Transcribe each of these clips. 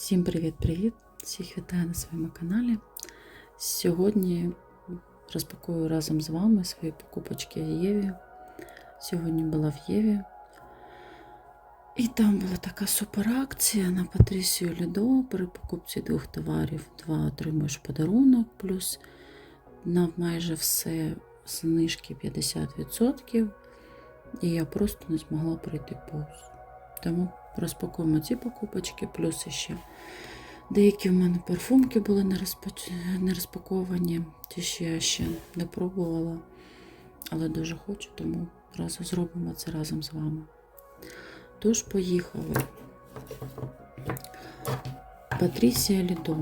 Всім привіт-привіт! Всіх вітаю на своєму каналі. Сьогодні розпакую разом з вами свої покупочки в Єві. Сьогодні була в Єві. І там була така супер акція на Патрісію Лідо. При покупці двох товарів два отримуєш подарунок, плюс на майже все знижки 50%. І я просто не змогла пройти повз. Тому розпакуємо ці покупочки, плюс ще деякі в мене парфумки були не, розпаковані, ті, що я ще не пробувала, але дуже хочу, тому разом зробимо це разом з вами. Тож, поїхали. Патрісія Лідо.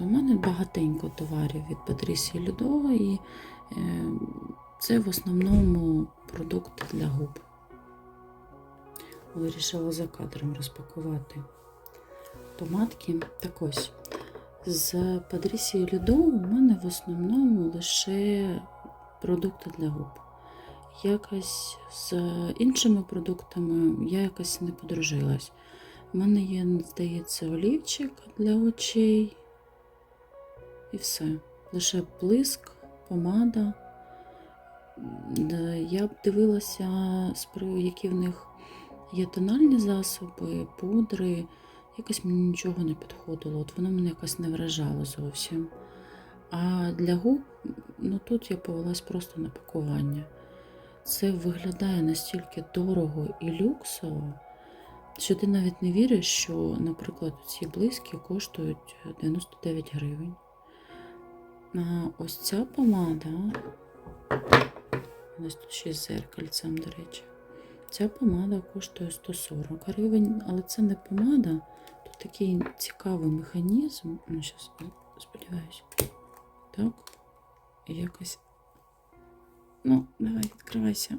У мене багатенько товарів від Патрісії Лідо, і е, це в основному продукти для губ вирішила за кадром розпакувати томатки. Так ось, з Падрісії Людо у мене в основному лише продукти для губ. Якось з іншими продуктами я якось не подружилась. У мене є, здається, олівчик для очей. І все. Лише блиск, помада. Я б дивилася, які в них Є тональні засоби, пудри. Якось мені нічого не підходило. От воно мене якось не вражало зовсім. А для губ, ну тут я повелась просто на пакування. Це виглядає настільки дорого і люксово, що ти навіть не віриш, що, наприклад, ці близькі коштують 99 гривень. А ось ця помада, ось тут ще з зеркальцем, до речі. Ця помада коштує 140 гривень, але це не помада. Тут такий цікавий механізм. Ну, зараз, сподіваюся. Так. Якось. Ну, давай, відкривайся.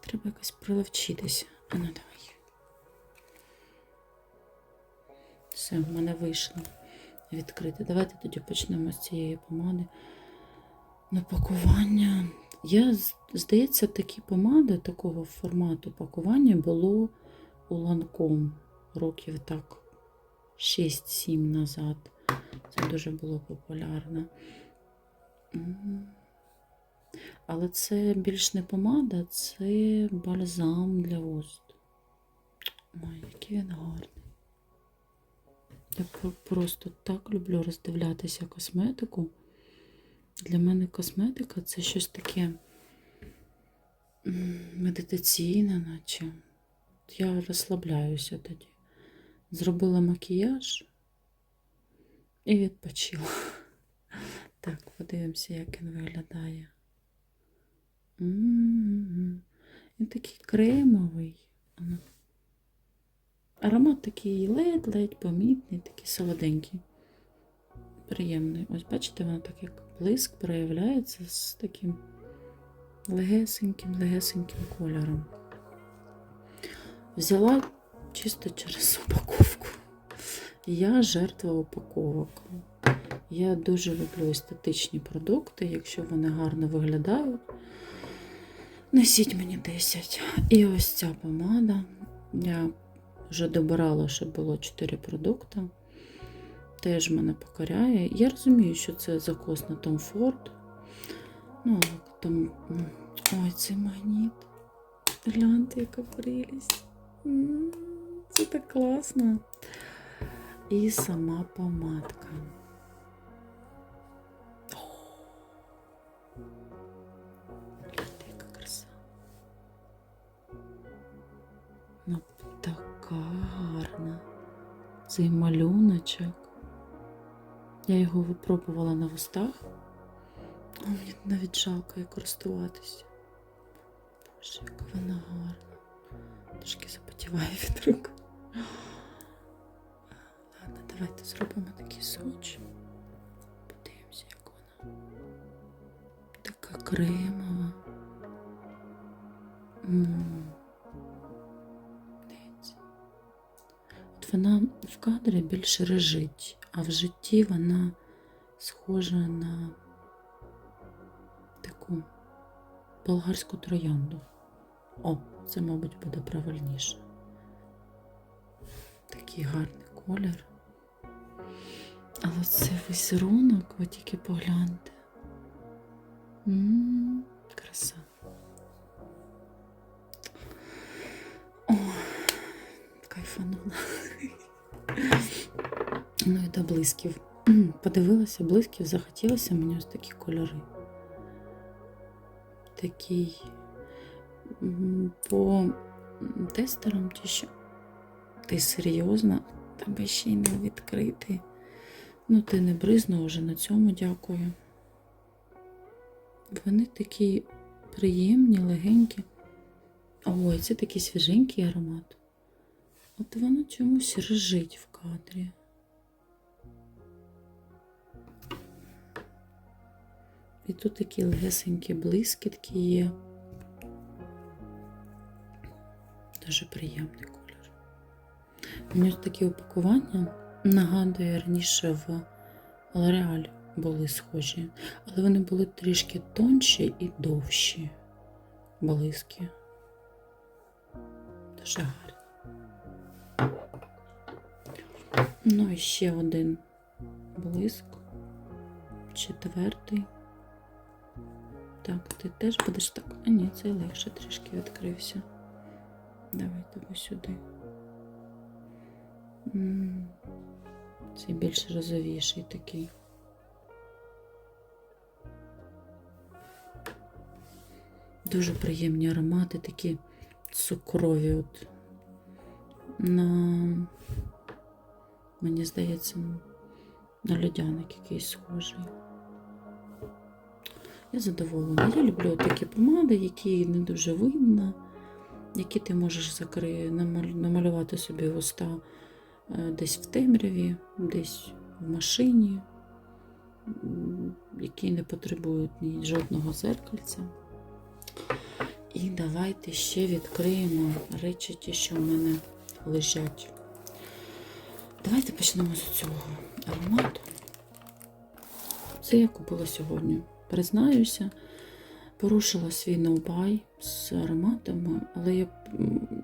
Треба якось приловчитися. А ну давай. Все, в мене вийшло відкрити. Давайте тоді почнемо з цієї помади. Напакування. Я, здається, такі помади такого формату пакування було у ланком років так 6-7 назад. Це дуже було популярно. Але це більш не помада, це бальзам для уст. Ой, який він гарний. Я просто так люблю роздивлятися косметику. Для мене косметика це щось таке медитаційне, наче. Я розслабляюся тоді. Зробила макіяж і відпочила. Так, подивимося, як він виглядає. Він такий кремовий. Аромат такий ледь-ледь помітний, такий солоденький. Приємний. Ось, бачите, воно так як блиск проявляється з таким легесеньким-легесеньким кольором. Взяла чисто через упаковку. Я жертва упаковок. Я дуже люблю естетичні продукти, якщо вони гарно виглядають. Несіть мені 10. І ось ця помада. Я вже добирала, щоб було 4 продукти теж мене покоряє. Я розумію, що це закос на Tom Ford. Ну, там. Ой, цей магніт. Гляньте, яка прелість. Це так класно. І сама помадка. Яка краса. Ну, така гарна. Цей малюночок. Я його випробувала на вустах. О, мені навіть жалко як користуватися. Боже, яка вона гарна. Трошки запотіває від рук. Ладно, давайте зробимо такий соч. Подивимося, як вона. Така кремова. Кадрі більше режить а в житті вона схожа на таку болгарську троянду. О, це, мабуть, буде правильніше. Такий гарний колір. Але це візерунок, ви тільки погляньте. М, Краса. О, кайфанула. Ну і до блисків. Подивилася блисків, захотілося мені ось такі кольори. Такий по тестерам чи що. Ти серйозно? Тебе ще й не відкрити. Ну, ти не бризнув вже на цьому дякую. Вони такі приємні, легенькі. Ой, це такий свіженький аромат. От воно чомусь режить в кадрі. І тут такі легесенькі блискітки є. Дуже приємний колір. Мені ось такі упакування нагадує раніше в L'Oreal були схожі, але вони були трішки тонші і довші блиски. Дуже гарні. Ну і ще один блиск. Четвертий. Так, ти теж будеш так. А ні, цей легше трішки відкрився. Давай тебе сюди. Цей більш розовіший такий. Дуже приємні аромати, такі цукрові. От. На, мені здається, на льодяник якийсь схожий. Я задоволена. Я люблю такі помади, які не дуже видно, які ти можеш закри... намалювати собі уста е, десь в темряві, десь в машині, які не потребують ні жодного зеркальця. І давайте ще відкриємо речі, ті, що в мене лежать. Давайте почнемо з цього аромату. Це я купила сьогодні. Признаюся, порушила свій ноубай з ароматами, але я,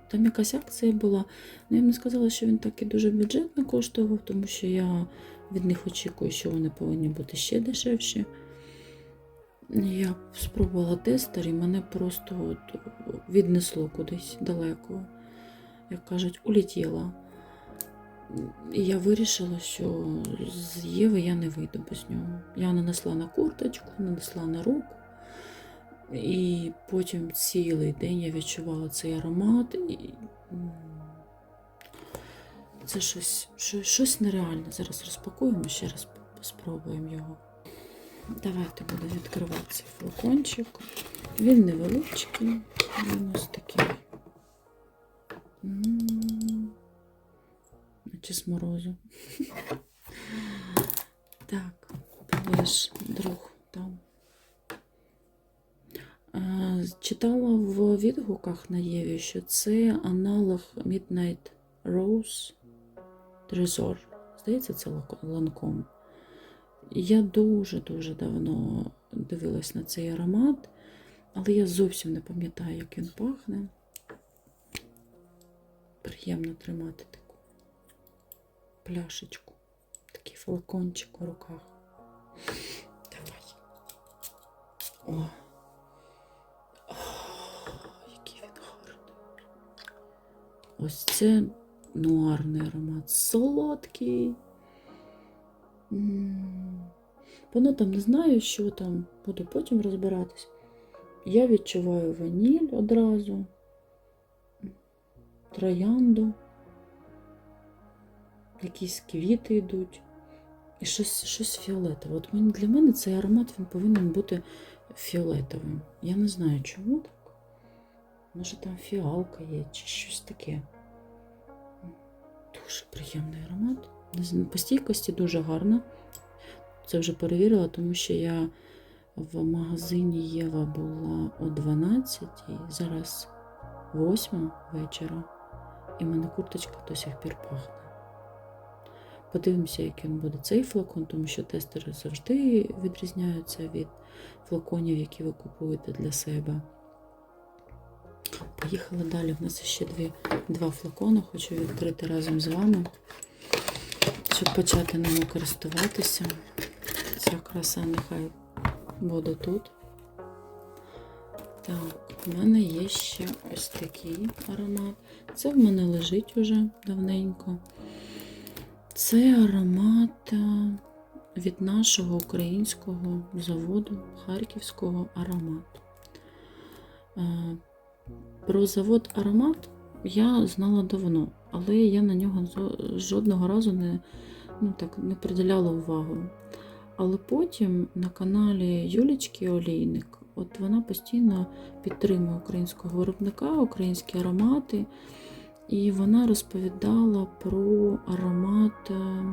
там якась акція була. Ну, я б не сказала, що він так і дуже бюджетно коштував, тому що я від них очікую, що вони повинні бути ще дешевші. Я спробувала тестер і мене просто от віднесло кудись далеко. Як кажуть, улетіла. І я вирішила, що з Єви я не вийду без нього. Я нанесла на курточку, нанесла на руку. І потім цілий день я відчувала цей аромат. І... Це щось, щось, щось нереальне. Зараз розпакуємо, ще раз спробуємо його. Давайте буду відкривати цей флакончик. Він невеличкий, він ось такий. Наче з морозу. Так, ж друг там. Читала в відгуках на Єві, що це аналог Midnight Rose Trésor. Здається, це ланком. Я дуже-дуже давно дивилась на цей аромат, але я зовсім не пам'ятаю, як він пахне. Приємно тримати таку пляшечку, такий флакончик у руках. Давай. О. Який він гарний. Ось це нуарний аромат. Солодкий. М. По нотам не знаю, що там, буду потім розбиратись. Я відчуваю ваніль одразу, троянду, якісь квіти йдуть. І щось, щось фіолетове. От мені, для мене цей аромат він повинен бути фіолетовим. Я не знаю, чому так. Може там фіалка є чи щось таке. Дуже приємний аромат. По стійкості дуже гарно. Це вже перевірила, тому що я в магазині Єва була о 12 зараз 8 вечора, і мене курточка до сих пір пахне. Подивимося, яким буде цей флакон, тому що тестери завжди відрізняються від флаконів, які ви купуєте для себе. Поїхали далі. У нас ще дві, два флакони, хочу відкрити разом з вами. щоб почати ними користуватися. Ця краса нехай буде тут. Так, в мене є ще ось такий аромат. Це в мене лежить уже давненько. Це аромат е, від нашого українського заводу Харківського аромат. Е, Про завод аромат я знала давно, але я на нього жодного разу не, ну, так, не приділяла увагу. Але потім на каналі Юлічки Олійник, от вона постійно підтримує українського виробника, українські аромати. І вона розповідала про аромат е,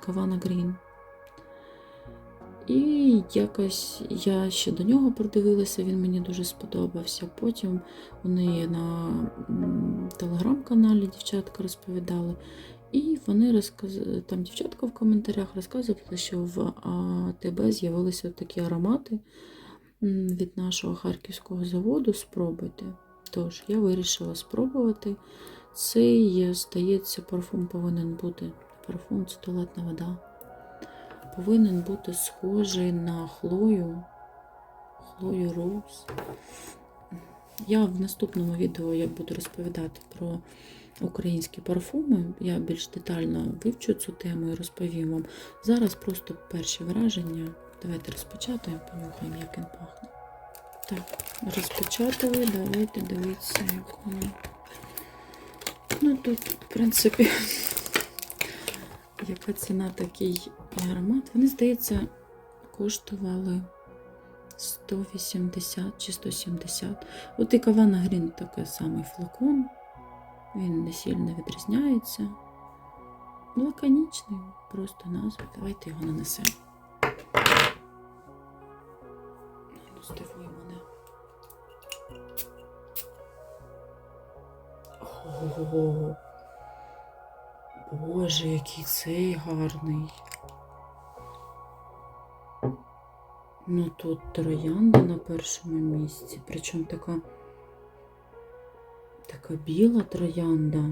Кавана Грін. І якось я ще до нього продивилася, він мені дуже сподобався. Потім у неї на телеграм-каналі дівчатка розповідали. І вони розказали, там дівчатка в коментарях розказувала, що в АТБ з'явилися такі аромати від нашого харківського заводу. Спробуйте. Тож, я вирішила спробувати. Цей, здається, парфум повинен бути. Парфум це туалетна вода. Повинен бути схожий на хлою. Хлою Роуз. Я в наступному відео я буду розповідати про українські парфуми. Я більш детально вивчу цю тему і розповім вам. Зараз просто перші враження. Давайте розпочатаємо, понюхаємо, як він пахне. Так, розпочатали, давайте дивитися, як воно. Ну тут, в принципі, яка ціна такий аромат. Вони, здається, коштували 180 чи 170. От і Кавана Грін такий самий флакон. Він не сильно відрізняється. Лаконічний, просто назва. Давайте його нанесемо. Здивуй мене. Ого. Боже, який цей гарний. Ну тут троянда на першому місці. Причому така, така біла троянда.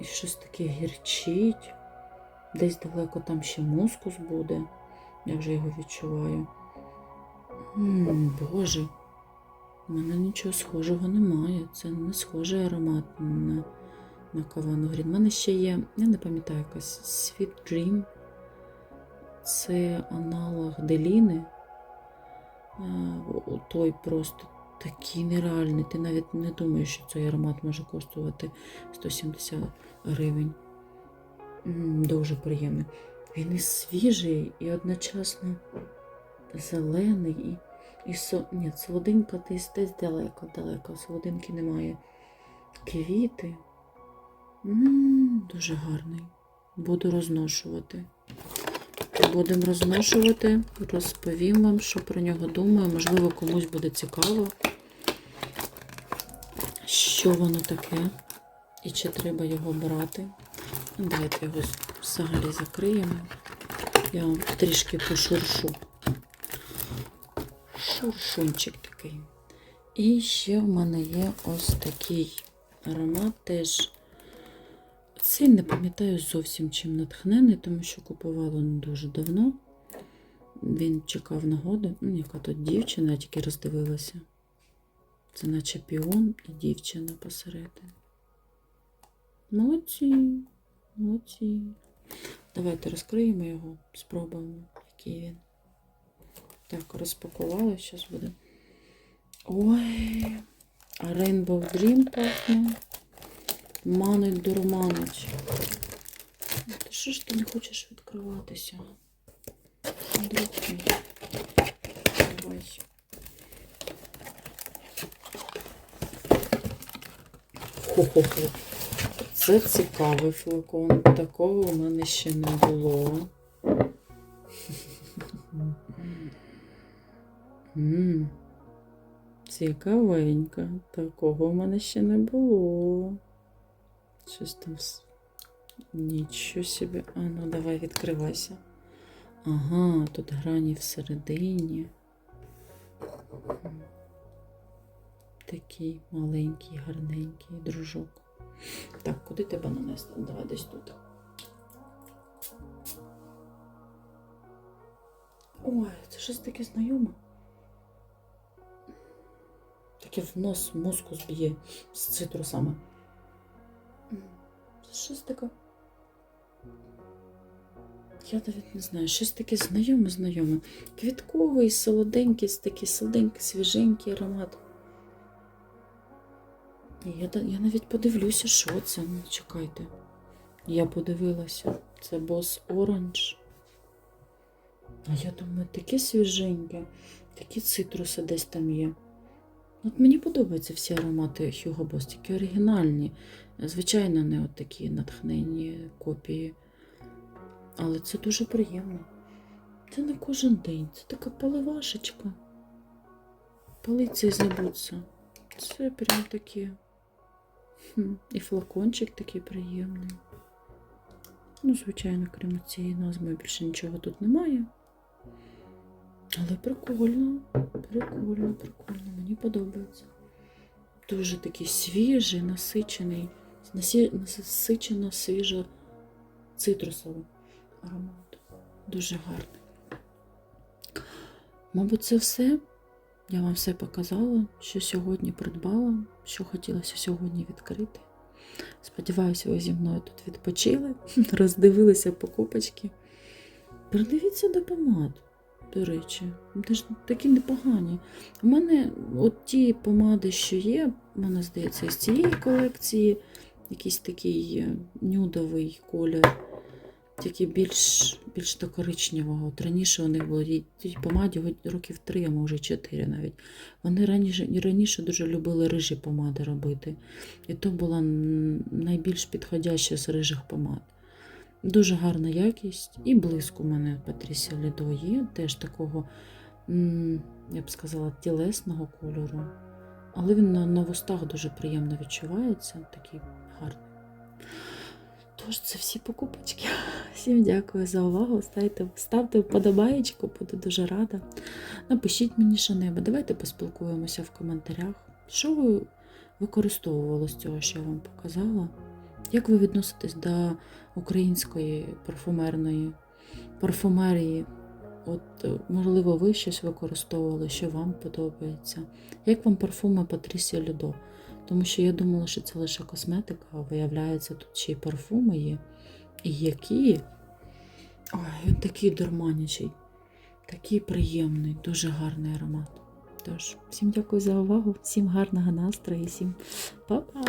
І щось таке гірчить. Десь далеко там ще мускус буде. Я вже його відчуваю. Боже, у мене нічого схожого немає. Це не схожий аромат на, на кавану грін. У мене ще є, я не пам'ятаю, якась Sweet Dream. Це аналог Деліни. Той просто такий нереальний. Ти навіть не думаєш, що цей аромат може коштувати 170 гривень. Дуже приємний. Він і свіжий, і одночасно зелений, і со... Ні, солодинка десь десь далеко, далеко. Солодинки немає. Квіти. м дуже гарний. Буду розношувати. Будемо розношувати, розповім вам, що про нього думаю. Можливо, комусь буде цікаво, що воно таке і чи треба його брати. Давайте його взагалі закриємо. Я вам трішки пошуршу. Шуршунчик такий. І ще в мене є ось такий аромат теж. Цей не пам'ятаю зовсім чим натхнений, тому що купувала не дуже давно. Він чекав нагоди. Ну, яка тут дівчина, я тільки роздивилася. Це наче піон і дівчина посередині. Молодці, молодці. Давайте розкриємо його, спробуємо, який він. Так, розпакували, зараз буде. Ой, Rainbow Dream пахне. Манить дурманить. Ти що ж ти не хочеш відкриватися? Друг мій. Давай. Хо-хо-хо. Це цікавий флакон. Такого у мене ще не було. Ммм, цікавенька. Такого в мене ще не було. Щось там нічого собі. А ну давай відкривайся. Ага, тут грані всередині. Такий маленький, гарненький дружок. Так, куди тебе нанести? Давай десь тут. Ой, це щось таке знайоме. Таке в нос мозку зб'є з цитрусами. Щось таке. Я навіть не знаю, щось таке знайоме, знайоме. Квітковий, солоденький, такий солоденький, свіженький аромат. Я, я навіть подивлюся, що це. Ну, чекайте. Я подивилася. Це Boss Orange. А я думаю, таке свіженьке, такі цитруси десь там є. От мені подобаються всі аромати Hugo Boss, такі оригінальні. Звичайно, не от такі натхненні копії. Але це дуже приємно. Це не кожен день, це така поливашечка. Полиці забуться. Це прям таке. Хм, І флакончик такий приємний. Ну, звичайно, крім цієї назви більше нічого тут немає. Але прикольно, прикольно, прикольно, мені подобається. Дуже такий свіжий, насичений, насичено свіжо цитрусовий аромат. Дуже гарний. Мабуть, це все. Я вам все показала, що сьогодні придбала, що хотілося сьогодні відкрити. Сподіваюся, ви зі мною тут відпочили, роздивилися покупочки. Придивіться до помад, до речі, теж такі непогані. У мене от ті помади, що є, мене здається, з цієї колекції якийсь такий е, нюдовий колір, такий більш, більш до коричневого. От раніше у них було ті- ті помаді років три, а може чотири навіть. Вони раніше, раніше дуже любили рижі помади робити. І то була найбільш підходяща з рижих помад. Дуже гарна якість. І блиск у мене Патрісія Лідо є, теж такого, я б сказала, тілесного кольору. Але він на, на вустах дуже приємно відчувається, такий гарний. Тож, це всі покупочки. Всім дякую за увагу. Ставте, ставте вподобаєчку, буду дуже рада. Напишіть мені що-небудь. Давайте поспілкуємося в коментарях. Що ви використовували з цього, що я вам показала? Як ви відноситесь до української парфумерної парфумерії? От, е, можливо, ви щось використовували, що вам подобається. Як вам парфуми Патрісія Людо? Тому що я думала, що це лише косметика, а виявляється, тут ще й парфуми є. І які? Ой, він такий дурманячий, такий приємний, дуже гарний аромат. Тож, всім дякую за увагу, всім гарного настрою, всім па-па!